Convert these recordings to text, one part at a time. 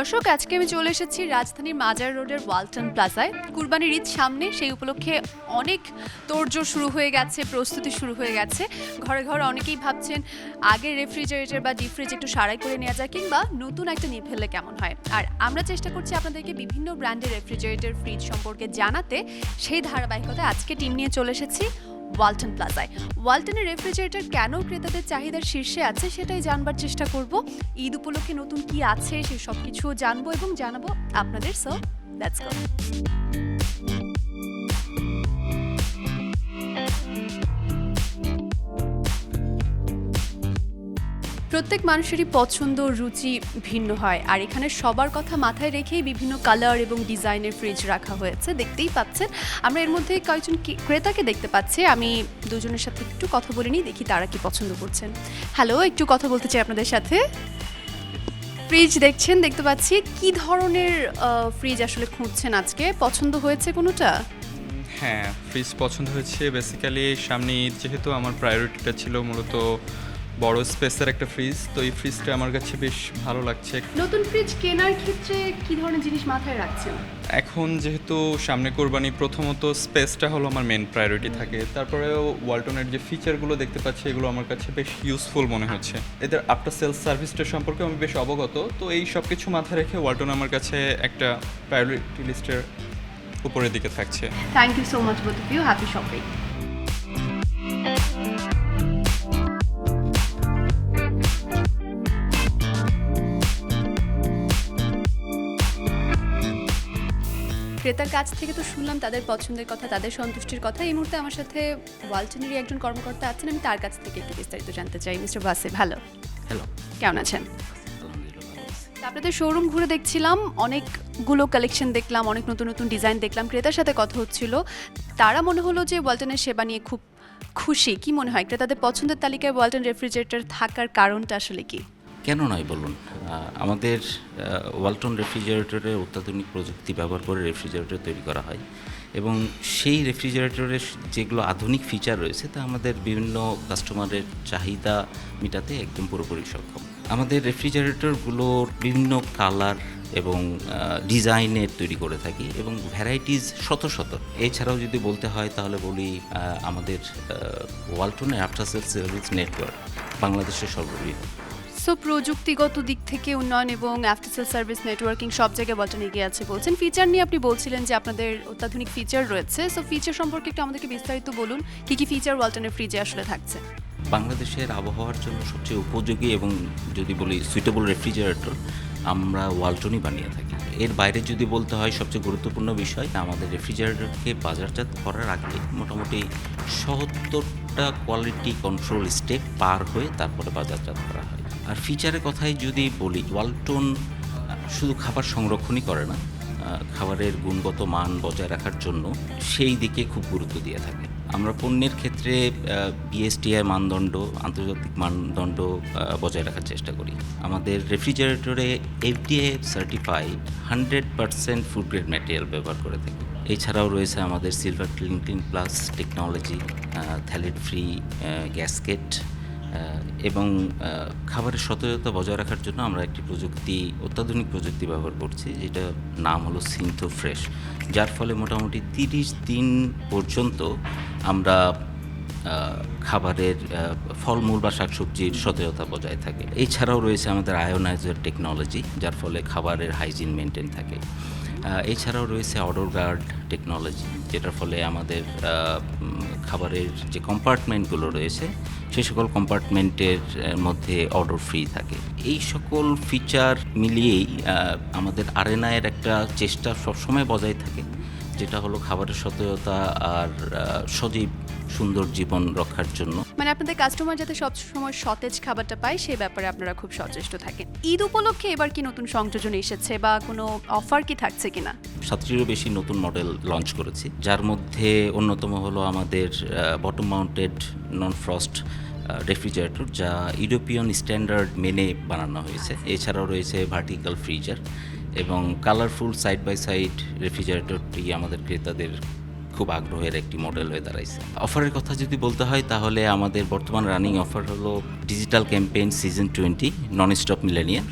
দর্শক, আজকে আমি চলে এসেছি রাজধানীর মাজার রোডের ওয়ালটন প্লাজায়। কুরবানির ঈদ সামনে, সেই উপলক্ষে অনেক তোড়জোড় শুরু হয়ে গেছে, প্রস্তুতি শুরু হয়ে গেছে। ঘরে ঘরে অনেকেই ভাবছেন, আগে রেফ্রিজারেটর বা ডিপ ফ্রিজ একটু সারাই করে নেওয়া যায় কিংবা নতুন একটা নিয়ে ফেললে কেমন হয়? আর আমরা চেষ্টা করছি আপনাদেরকে বিভিন্ন ব্র্যান্ডের রেফ্রিজারেটর ফ্রিজ সম্পর্কে জানাতে। সেই ধারাবাহিকতায় আজকে টিম নিয়ে চলে এসেছি। ওয়ালটন প্লাজায়। ওয়ালটনের রেফ্রিজারেটর কেন ক্রেতাদের চাহিদার শীর্ষে আছে সেটাই জানবার চেষ্টা করব। ঈদ উপলক্ষে নতুন কি আছে সে সব কিছুও জানব এবং জানাব আপনাদের সো লেটস গো প্রত্যেক মানুষেরই পছন্দ, রুচি ভিন্ন হয়। আর এখানে সবার কথা মাথায় রেখেই বিভিন্ন কালার এবং ডিজাইনের ফ্রিজ রাখা হয়েছে। দেখতেই পাচ্ছেন। আমরা এর মধ্যে কয়েকজন ক্রেতাকে দেখতে পাচ্ছি। আমি দুজনের সাথে একটু কথা বলে নিই, দেখি তারা কি পছন্দ করছেন। হ্যালো একটু কথা বলতে চাই আপনাদের সাথে। ফ্রিজ দেখছেন, দেখতে পাচ্ছি। কি ধরনের ফ্রিজ আসলে খুঁজছেন আজকে? পছন্দ হয়েছে কোনোটা? হ্যাঁ ফ্রিজ পছন্দ হয়েছে। বেসিক্যালি সামনে ঈদ যেহেতু আমার প্রায়োরিটিটা ছিল মূলত বড় স্পেসের একটা ফ্রিজ তো এই ফ্রিজটা আমার কাছে বেশ ভালো লাগছে। নতুন ফ্রিজ কেনার ক্ষেত্রে কি ধরনের জিনিস মাথায় রাখছেন? এখন যেহেতু সামনে কোরবানি প্রথমত স্পেসটা হলো আমার মেন প্রায়োরিটি থাকে। তারপরেও ওয়ালটনের যে ফিচারগুলো দেখতে পাচ্ছি এগুলো আমার কাছে বেশ ইউজফুল মনে হচ্ছে। এদের আফটার সেলস সার্ভিসটা সম্পর্কে আমি বেশ অবগত তো এই সব কিছু মাথায় রেখে ওয়ালটন আমার কাছে একটা প্রায়োরিটি লিস্টের উপরের দিকে থাকছে। Thank you so much both of you happy shopping ক্রেতার কাছ থেকে তো শুনলাম তাদের পছন্দের কথা তাদের সন্তুষ্টির কথা। এই মুহূর্তে আমার সাথে ওয়ালটনেরই একজন কর্মকর্তা আছেন আমি তার কাছ থেকে একটু বিস্তারিত জানতে চাই। মিস্টার বাসে ভালো? হ্যালো। কেমন আছেন? আপনাদের শোরুম ঘুরে দেখছিলাম অনেকগুলো কালেকশন দেখলাম অনেক নতুন নতুন ডিজাইন দেখলাম ক্রেতার সাথে কথা হচ্ছিল। তারা মনে হলো যে ওয়ালটনের সেবা নিয়ে খুব খুশি। কি মনে হয় ক্রেতাদের পছন্দের তালিকায় ওয়ালটন রেফ্রিজারেটর থাকার কারণটা আসলে কি? কেন নয় বলুন? আমাদের ওয়ালটন রেফ্রিজারেটরে অত্যাধুনিক প্রযুক্তি ব্যবহার করে রেফ্রিজারেটর তৈরি করা হয় এবং সেই রেফ্রিজারেটরের যেগুলো আধুনিক ফিচার রয়েছে তা আমাদের বিভিন্ন কাস্টমারের চাহিদা মেটাতে একদম পুরোপুরি সক্ষম। আমাদের রেফ্রিজারেটরগুলোর বিভিন্ন কালার এবং ডিজাইনের তৈরি করে থাকি এবং ভ্যারাইটিস শত শত। এছাড়াও যদি বলতে হয় তাহলে বলি আমাদের ওয়ালটনের আফটার সেল সার্ভিস নেটওয়ার্ক বাংলাদেশের সর্ববৃহৎ। সো প্রযুক্তিগত দিক থেকে উন্নয়ন এবং আফটার সার্ভিস নেটওয়ার্কিং সব জায়গায় ওয়ালটন এগিয়ে আছে বলছেন। ফিচার নিয়ে আপনি বলছিলেন যে আপনাদের অত্যাধুনিক ফিচার রয়েছে। সো ফিচার সম্পর্কে একটু আমাদেরকে বিস্তারিত বলুন, কি কি ফিচার ওয়ালটনের ফ্রিজে আসলে থাকছে? বাংলাদেশের আবহাওয়ার জন্য সবচেয়ে উপযোগী এবং যদি বলি সুইটেবল রেফ্রিজারেটর আমরা ওয়ালটনই বানিয়ে থাকি। এর বাইরে যদি বলতে হয় সবচেয়ে গুরুত্বপূর্ণ বিষয়, আমাদের রেফ্রিজারেটরকে বাজারজাত করার আগে মোটামুটি সত্তরটা কোয়ালিটি কন্ট্রোল স্টেপ পার হয়ে তারপরে বাজারজাত করা হয়। আর ফিচারের কথাই যদি বলি, ওয়ালটন শুধু খাবার সংরক্ষণই করে না খাবারের গুণগত মান বজায় রাখার জন্য সেই দিকে খুব গুরুত্ব দিয়ে থাকে। আমরা পণ্যের ক্ষেত্রে বিএসটিআই মানদণ্ড, আন্তর্জাতিক মানদণ্ড বজায় রাখার চেষ্টা করি। আমাদের রেফ্রিজারেটরে FDA certified hundred percent food grade material ব্যবহার করে থাকি। এছাড়াও রয়েছে আমাদের silver clean clean plus technology phthalate free gasket এবং খাবারের সতেজতা বজায় রাখার জন্য আমরা একটি প্রযুক্তি, অত্যাধুনিক প্রযুক্তি ব্যবহার করছি যেটা নাম হলো সিনথো ফ্রেশ যার ফলে মোটামুটি তিরিশ দিন পর্যন্ত আমরা খাবারের ফলমূল বা শাকসবজির সতেজতা বজায় থাকে। এছাড়াও রয়েছে আমাদের আয়োনাইজার টেকনোলজি যার ফলে খাবারের হাইজিন মেনটেন থাকে। এছাড়াও রয়েছে অর্ডার গার্ড টেকনোলজি যেটার ফলে আমাদের খাবারের যে কম্পার্টমেন্টগুলো রয়েছে সেই সকল কম্পার্টমেন্টের মধ্যে অর্ডার ফ্রি থাকে। এই সকল ফিচার মিলিয়েই আমাদের আরেনায়ের একটা চেষ্টা সবসময় বজায় থাকে। যেটা হলো খাবারের সতেজতা আর সজীব সুন্দর জীবন রক্ষার জন্য। মানে আপনাদের কাস্টমার যাতে সব সময় সতেজ খাবারটা পায় সেই ব্যাপারে আপনারা খুব সচেষ্ট থাকেন। ঈদ উপলক্ষে এবার কি নতুন সংযোজন এসেছে বা কোনো অফার কি থাকছে কিনা? সাতটিরও বেশি নতুন মডেল লঞ্চ করেছি। যার মধ্যে অন্যতম হলো আমাদের bottom mounted non frost refrigerator যা ইউরোপিয়ান স্ট্যান্ডার্ড মেনে বানানো হয়েছে। এছাড়াও রয়েছে ভার্টিক্যাল ফ্রিজার এবং কালারফুল সাইড বাই সাইড রেফ্রিজারেটরটি আমাদের ক্রেতাদের খুব আগ্রহের একটি মডেল হয়ে দাঁড়াইছে। অফারের কথা যদি বলতে হয় তাহলে আমাদের বর্তমান রানিং অফার হলো digital campaign season twenty non stop millionaire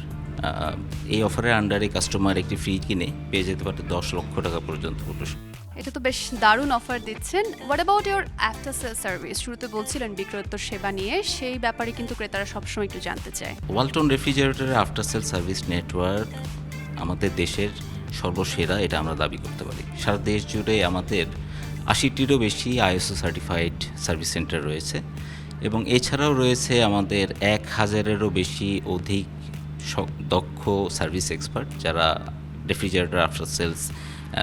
এই অফারের আন্ডারে কাস্টমার একটি ফ্রিজ কিনে পেয়ে যেতে পারে দশ লক্ষ টাকা পর্যন্ত পুরস্কার এটা তো বেশ দারুণ অফার দিচ্ছেন। What about your after sale service শুরুতে বলছিলেন বিক্রয়োত্তর সেবা নিয়ে সেই ব্যাপারে কিন্তু ক্রেতারা সবসময় একটু জানতে চায়। ওয়ালটন রেফ্রিজারেটরের আফটার সেল সার্ভিস নেটওয়ার্ক আমাদের দেশের সর্বসেরা, এটা আমরা দাবি করতে পারি। সারা দেশ জুড়ে আমাদের আশিটিরও বেশি আইএসও সার্টিফাইড সার্ভিস সেন্টার রয়েছে এবং এছাড়াও রয়েছে আমাদের এক হাজারেরও বেশি অধিক দক্ষ সার্ভিস এক্সপার্ট যারা রেফ্রিজারেটর আফটার সেলস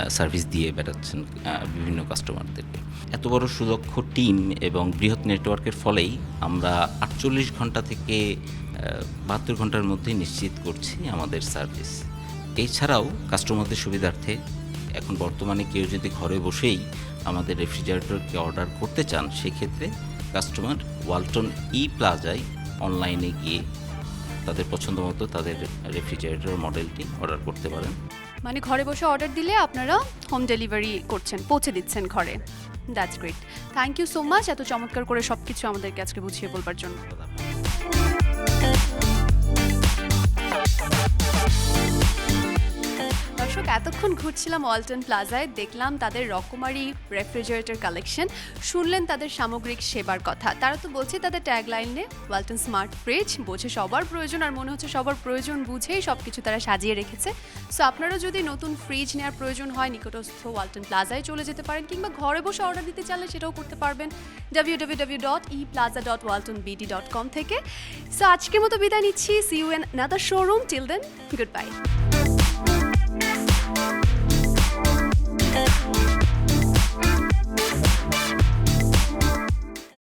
সার্ভিস দিয়ে বেড়াচ্ছেন বিভিন্ন কাস্টমারদেরকে এত বড় সুদক্ষ টিম এবং বৃহৎ নেটওয়ার্কের ফলেই আমরা আটচল্লিশ ঘণ্টা থেকে বাহাত্তর ঘণ্টার মধ্যে নিশ্চিত করছি আমাদের সার্ভিস এছাড়াও কাস্টমারদের সুবিধার্থে এখন বর্তমানে কেউ যদি ঘরে বসেই আমাদের রেফ্রিজারেটরকে অর্ডার করতে চান, সেক্ষেত্রে কাস্টমার ওয়ালটন ই প্লাজায় অনলাইনে গিয়ে তাদের পছন্দ মতো তাদের রেফ্রিজারেটর মডেলটি অর্ডার করতে পারেন। মানে ঘরে বসে অর্ডার দিলে আপনারা হোম ডেলিভারি করছেন, পৌঁছে দিচ্ছেন ঘরে। That's great thank you so much এত চমৎকার করে সব কিছু আমাদেরকে আজকে বুঝিয়ে বলবার জন্য। এতক্ষণ ঘুরছিলাম ওয়ালটন প্লাজায় দেখলাম তাদের রকমারি রেফ্রিজারেটর কালেকশন শুনলেন তাদের সামগ্রিক সেবার কথা। তারা তো বলছে তাদের ট্যাগ লাইনে ওয়ালটন স্মার্ট ফ্রিজ বোঝে সবার প্রয়োজন আর মনে হচ্ছে সবার প্রয়োজন বুঝেই সব কিছু তারা সাজিয়ে রেখেছে। সো আপনারা যদি নতুন ফ্রিজ নেওয়ার প্রয়োজন হয়, নিকটস্থ ওয়ালটন প্লাজায় চলে যেতে পারেন, কিংবা ঘরে বসে অর্ডার দিতে চাইলে সেটাও করতে পারবেন। W W W dot E plaza dot Walton BD dot com থেকে। সো আজকের মতো বিদায় নিচ্ছি। See you in another showroom till then goodbye